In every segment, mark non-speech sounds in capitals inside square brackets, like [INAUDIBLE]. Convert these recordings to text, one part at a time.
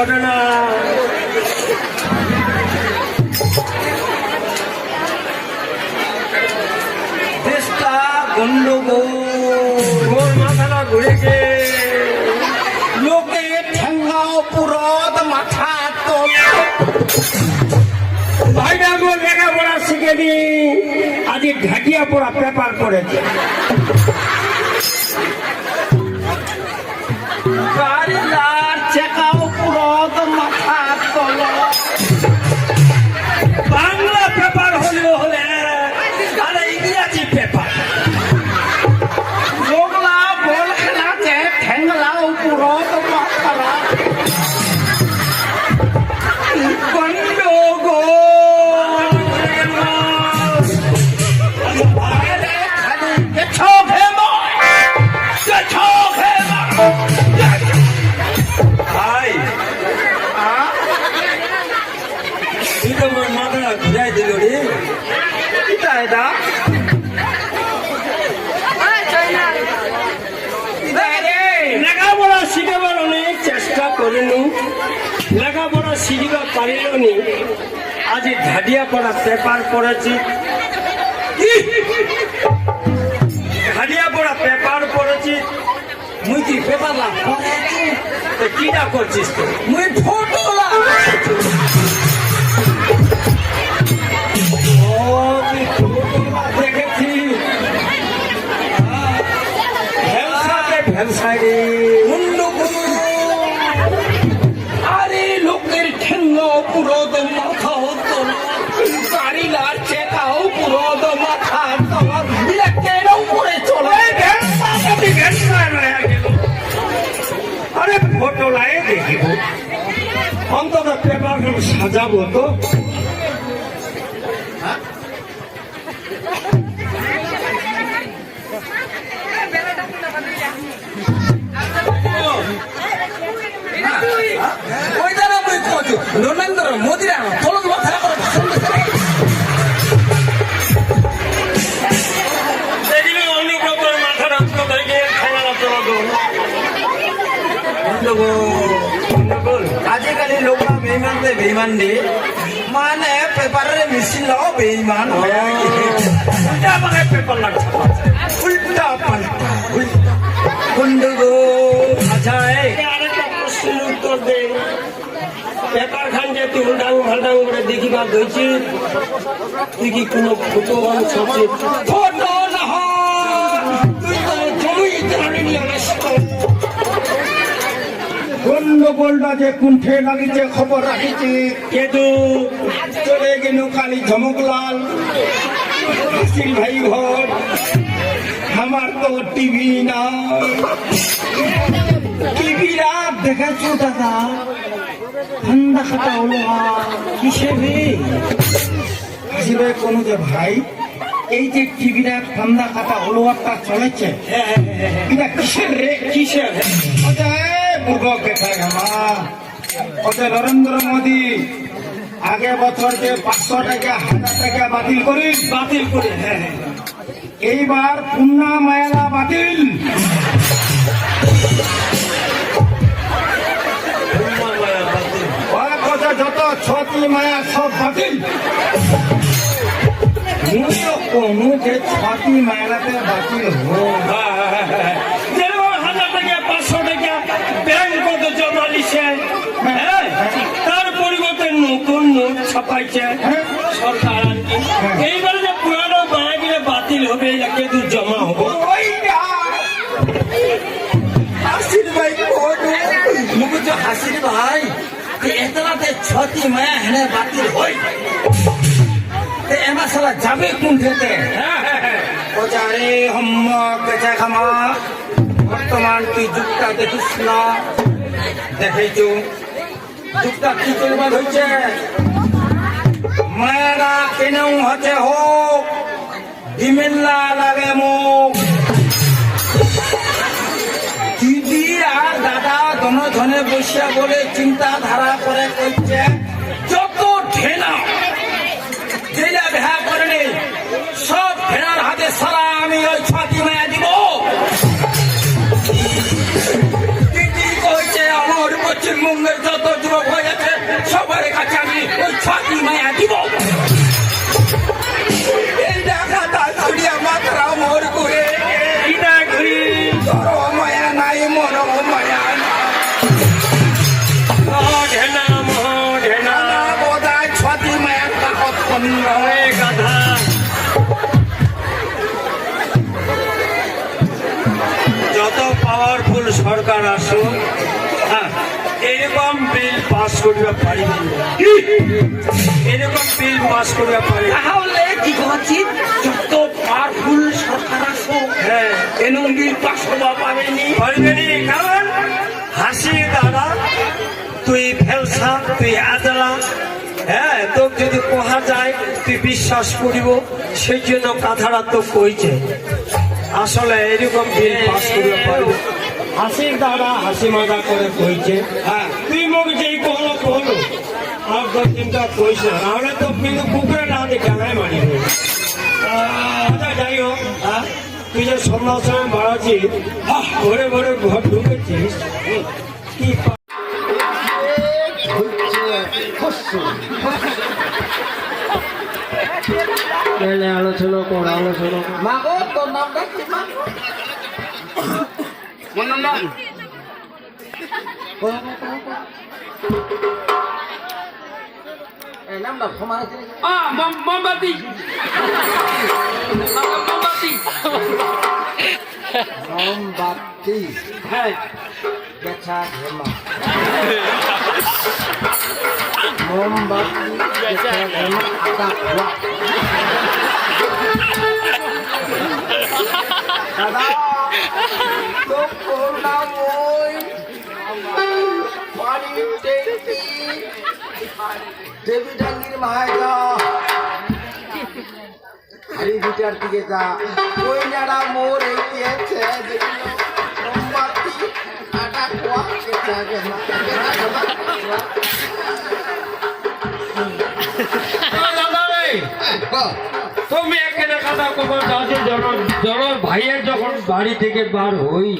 ঘটনা। দেশটা গন্ডগোল। মাথাটা ঘুরেছে। লোকে ঠেঙ্গাও পুরত মাথা তোল। ভাইটা গো লেখাপড়া শিখে নি আজ ঘাটিয়া পড়া পেপার পড়েছে। শিখিবা পারিলনি আজি ঘাটিয়া পড়া পেপার পড়েছি। ঢাডিয়া পড়া পেপার পড়েছি। মুই কি পেপার লাভ কিটা করছিস তো মুই ফটো লাই দেখিব অন্তত পেপার সাজাবো তো। নরেন্দ্র মোদিরা। বেইমান দি মানে পেপারের মেশিন ল বেইমান উল্টা পাকে পেপার লাগছে। উল্টা পাল্টা উল্টা। গন্ডগোল আচ্ছা আরেকটা প্রশ্নের উত্তর দে। পেপার খান যে তুই উল্টাং ফাল্টাং করে দেখিবা দইছি তুই কি কোনো ফটো গান ছবি হাসির ভাই ঘর আমার তো টিভি না টিভি রাত দেখাচ্ছো দাদা? ঠান্ডা খাতা হলো ভাই কোনো যে ভাই এই যে টিভিটা ঠান্ডা খাতা হলো চলেছে এটা কিসের রে? কিসের? বুর্বক দেখায় আমার নরেন্দ্র মোদী আগে বছর যে পাঁচশো টাকা হাজার টাকা বাতিল করিস বাতিল করে হ্যাঁ হ্যাঁ। এইবার পূর্ণা মায়ালা বাতিল। যত ছটি মায়া সব বাতিল। কোনো যে ছটি মায়ালাতে বাতিল হোক হাজার টাকা পাঁচশো টাকা ব্যাংক কত জমা দিছে। হ্যাঁ? তার পরিবর্তে নতুন নোট ছাপাইছে সরকার আর কি। এইবারে যে পুরানো মায়াগিরে বাতিল হবে একে দু জমা হবে। হাসির ভাই তো হাসির ভাই এতলাতে ছটি মায়া হেনে বাতিল তে এমা সালা যাবে কোন খেতে ও যারে হম্মা কেচা খামা। বর্তমান তুই যুগটা দেখিস না? দেখাইছো যুগটা কি চলবার হয়েছে মায়েরা কেনেও হচ্ছে হোক, ডিমেল্লা লাগে মুখ। দিদি আর দাদা দোনো ধনে বসিয়া বলে চিন্তাধারা করে করছে, যত ঢেলা জেলা বিহা করে নেই সরকার পশ্চিমবঙ্গের যত যুবক হয়েছে সবার কাছে আমি ওই ছাতি মায়া দিব। এরকম বিল পাস করিবা তাহলে কি করছি? যত পাওয়ারফুল সরকার আসো হ্যাঁ। এনং বিল পাস হওয়া পারেনি পারিবে কারণ হাসি দাদা তুই ফেলসা তুই আদলা হ্যাঁ তোকে যদি কোহা যায় তুই বিশ্বাস করিব সেই জন্য কথাটা তো কইছে। আসলে এরকম বিল পাস করিতে পারবে। হাসি দাদা হাসি মজা করে কইছে। হ্যাঁ। তুই কহলো আর তো চিন্তা কইছে না নাহলে তো কিন্তু কুকুরে না দেখে নাই মারি আচ্ছা যাই হোক হ্যাঁ তুই যে সন্ধ্যার সময় মারাছি ভরে ভরে ঘর ঢুকেছিস কি আলোচনা কর আলোচনা মা গো তোর নামটা কি মা কোন নাম mombati. mombati. মোমবাতি। হ্যাঁ। বেচা ঘেমা। মোমবাতি বেচা ঘেমা আটা খোয়া দাদা তো করলাম ওই বাড়িতে কি দেবী ডাঙ্গির ভিটার দিকে যা। ওই যারা মোর এগিয়েছে মোমবাতি আটা খোয়া বেচা ঘেমা দাদা রে। তুমি এখানে কথা কব যাচ্ছে জন জন ভাইয়ের যখন বাড়ি থেকে বার হই।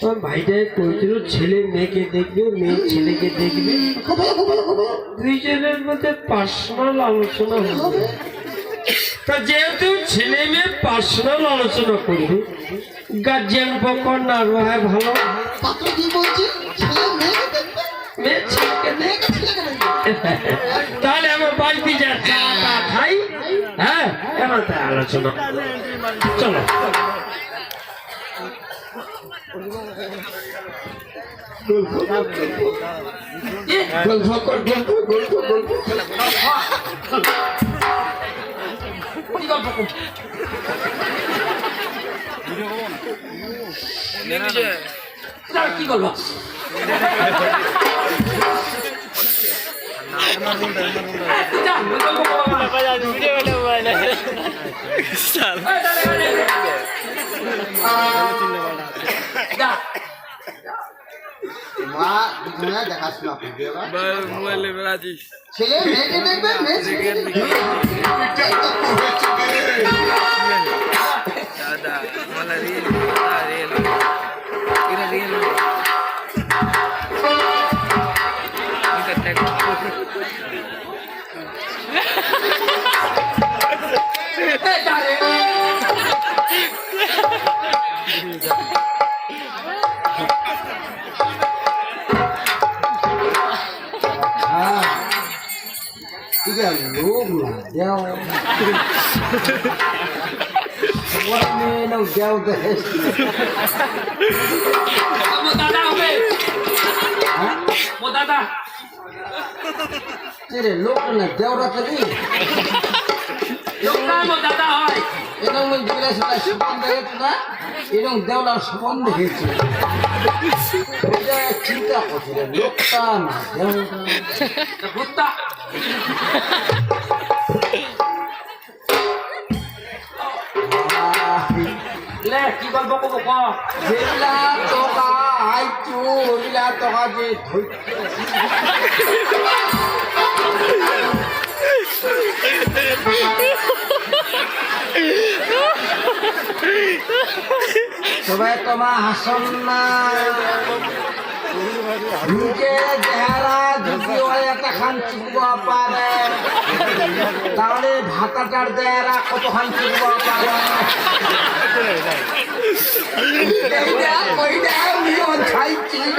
তখন ভাইটাই কইছিল ছেলে মেয়েকে দেখবে মেয়ে ছেলেকে দেখবে। দুইজনের মধ্যে পার্সোনাল আলোচনা হবে তা যেহেতু ছেলে মেয়ে পার্সোনাল আলোচনা করবে গার্জিয়ান পক্ষ না রয় ভালো। তাহলে আমার বাড়িতে যা চা খাই হ্যাঁ? তাই আলোচনা। চলো। গল্প কর গল্প গল্প গল্প কি করব ছেলে মেয়েকে ছেলেকে ঠিক আছে লোক না দেও মেয়ে নাও দেও দেখে মো দাদা হবে মো দাদা রে লোক না, দেওরা হয়। এরকম যেগুলো সেটা সপন দেখেছ না? এরকম দেওলার সুপন দেখেছে এটা চিন্তা করছি লোকটা না দেওটা লে কি গল্প কব, ক? যেগুলা টকা আইছো ওগুলা টকা যে তবে তোমার হাসন না। খান চিনব পারে। তাহলে ভাতাটার দেয়ারা কতখান চিনব পারে এইটা কইটা উনিও ছাইছিল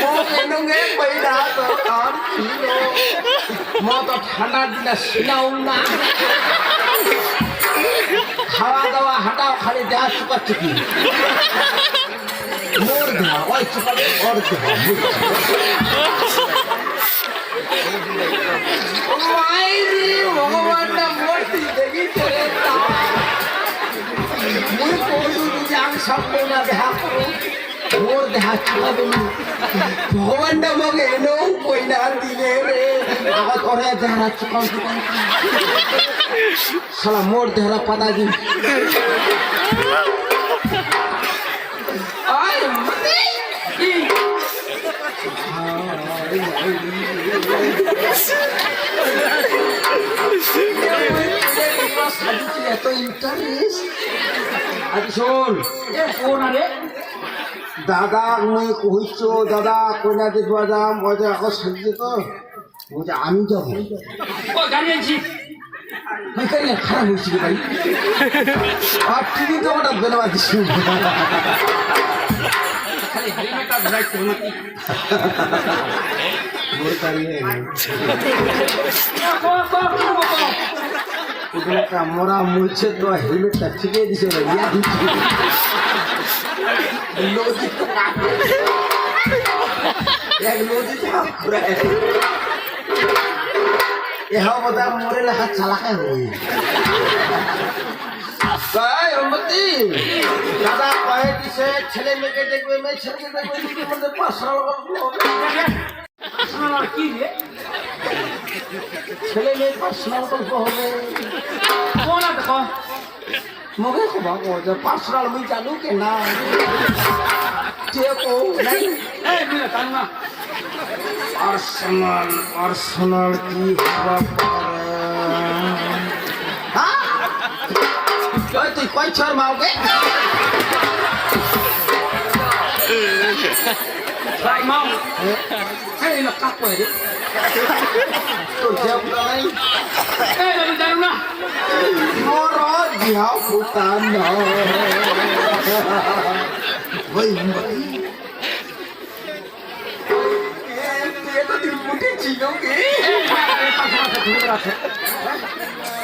মোক এনুগে কইরা তো কার ছিল। মত ঠান্ডা দিনা শিনাও না। খাওয়া দাওয়া হাঁটাও খালি দেহা চুকাচ্ছে কি? মোর দেহা ওই চুকাবে ওর দেহা যে আমি সম্পূর্ণ দেহা করো মোর দেহা চুকাবে নি। ভগবানটা মগে এনেও কইনা দিলে রে। আগত ওরে দেহা চুকাম চুকাম শালা মোর দেহরা পাতা দি আয়! মতি কি? [LAUGHS] এত ইন্টারেস্ট আচ্ছা শোন। এ কোন আরে। দাদা মুই কইছ দাদা কইনা দেখবা যাম ওই এখন সাজিয়ে তো বলছে আমি যাব। কাই না খারাপ হয়েছিল ভাই। আর টিভি তো ধরাই তো নাকি মোর দাঁড়িয়ে। একটা মরা মরছে তো হেলমেটটা ঠিকই দিছে ভাই ইয়া দিচ্ছে। এক ঘুরে এহা বোধা মরে লেখা চালাকে হই তাই অমতি দাদা কয়ে দিছে ছেলে মেয়েকে দেখবে মেয়ে ছেলেকে দেখবে মধ্যে পাঁচশো কি রে? ছেলে মেয়ে পার্সোনাল গল্প হবে। কোন আর দেখো মগে কবা কো যে পার্সোনাল মুই জানো কে না কে কো নাই এই মিলে কান না পার্সোনাল পার্সোনাল কি হ্যাঁ তুই কই ছর মাওগে রাই মাও এই না কাপ কই রে তো জেবলা নাই এই আমি জানো না মোর জিয়া পুতান ওই ভাই এটা তুই মুটে ছিল কে এই এই পাশে পাশে ধরে রাখে না ওই তুই পুরে ছিল রে সেই ঢপছি দি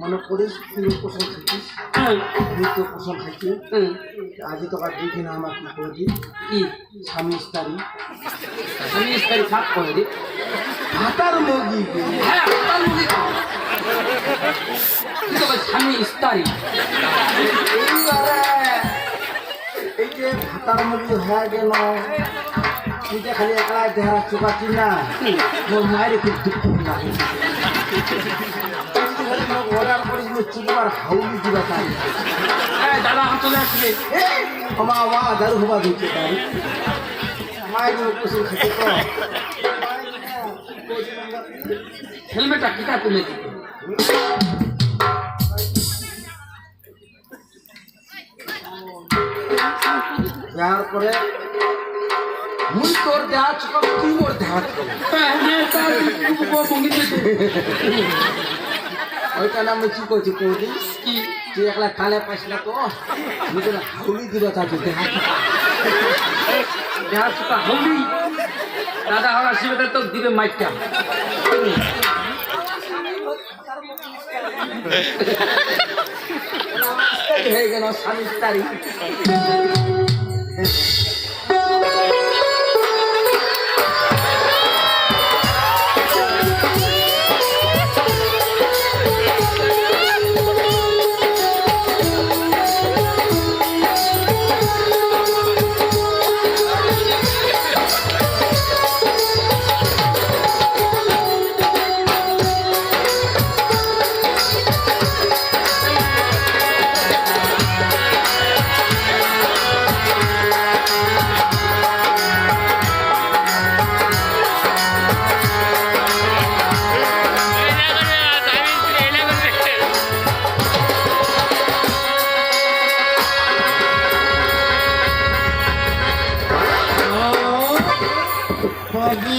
মনে করিস তুমি কোচিং খাইছিস হুম, আমি তো কোচিং খাইছি। হুম, আজি তো আর দুই দিন আমার কি করি কি? স্বামী স্ত্রী। আমি ইস্তারি থাক করে রে হাতার মুগি হ্যাঁ তার তুই আমি ইস্তারি এই যে হাতার মুগি হয়ে গেল তুই খালি একলা দেহা চুকাচ্ছি না মোর মায়ের খুব দুঃখ লাগে। অর্ডার করিস মই চুকবার হাউলি দিবা তাই। দাদা চলে আসবে। আমা আমা দারু হবা দিচ্ছে তাই। মায়ের কুসুম খেতে তো হেলমেটটা কিটা তুলে দিবে? যার পরে মুই তোর দেহা চুকাব, তুই মোর ভঙ্গিতে ওইটা নাম কি করছি কৌদি কি? তুই একলা কালে পাইস না তো? মুই তোর হাউলি দিবা তাকে দেহা চুকা হলি দাদা হওয়ার শিবেটা তো দিবে মাইকটা হয়ে গেল স্বামী স্ত্রী হাজি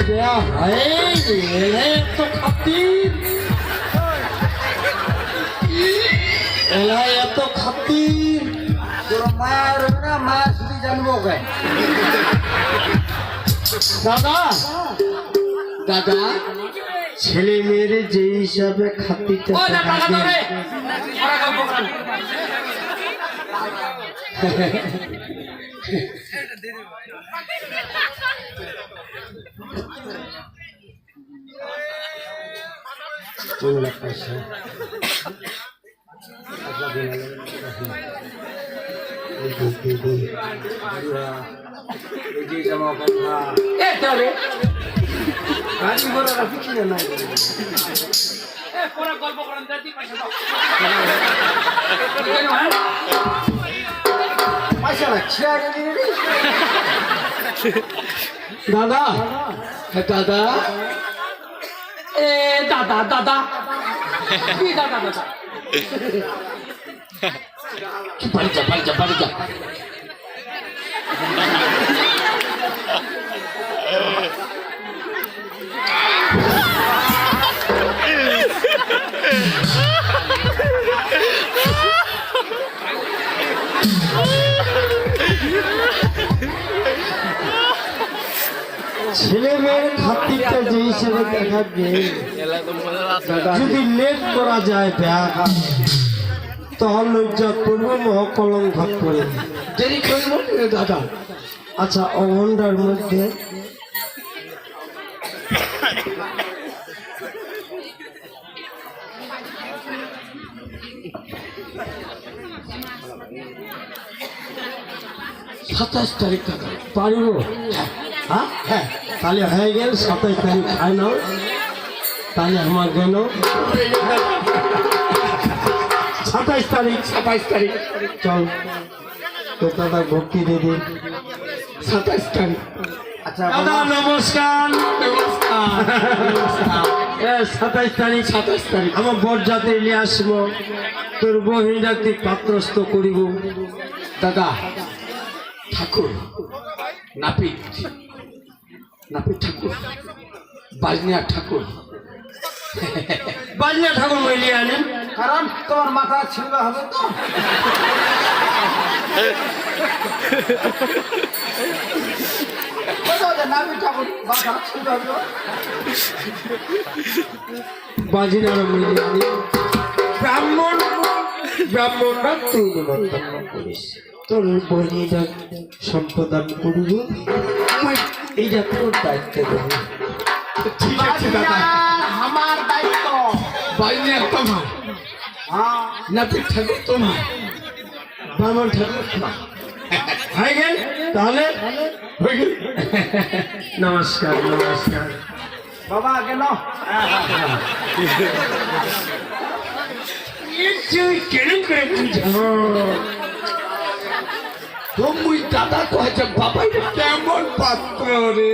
দেয়া হয় তো খাতির এলাই এত খাতির তোর মায়ের না মায়ের শুধু জানব কেন দাদা দাদা ছেলে মেয়ের যে হিসাবে খাতিটা ঘোড়া রাখি কিনে নাই এ পুরো গল্প করেন দাদি পয়সা দাও কেন, হ্যাঁ? পয়সা লাগছে আগে দিনে রে। দাদা হ্যাঁ, দাদা এ দাদা দাদা কি দাদা দাদা কি বাড়ি যা বাড়ি যা মেয়ের হিসেবে দেখাবে যদি লেট করা যায় ব্যাগ, তখন লজ্জা করব মহাকলঙ্ক করে দেরি করব দাদা। আচ্ছা অঘন্টার মধ্যে সাতাশ তারিখ, দাদা। পারিব? হ্যাঁ হ্যাঁ। তাহলে হয়ে গেল সাতাশ তারিখ খাই নাও তাহলে আমার গেল সাতাইশ তারিখ। সাতাইশ তারিখ। চল তো দাদা ভক্তি দিয়ে দিন সাতাইশ তারিখ। আচ্ছা দাদা নমস্কার। তারিখ। তারিখ। আমার নিয়ে আসব। তোর বহিন পাত্রস্থ করিব। দাদা ঠাকুর নাপিত নাপিত ঠাকুর। বাজনিয়া ঠাকুর। বাজনিয়া ঠাকুর মিলিয়ে আনি। কারণ তোমার মাথা ছিলবে হবে তো। ব্রাহ্মণ ব্রাহ্মণরা তুই নিমন্ত্রণ করিস। তোর বহিনীরা সম্প্রদান করিব এইটা তোর দায়িত্ব দেবো ঠিক আছে দাদা। আমার দায়িত্ব। তোমার হ্যাঁ। নাপিত ঠাকুর তোমার ব্রাহ্মণ ঠাকুর তোমার হয়ে গেল? তাহলে? হয়ে গেল? নমস্কার নমস্কার। বাবা কেন তুই কেন করে বুঝাবো তো মুই দাদা কয়েছে বাবা কেমন পাত্র রে?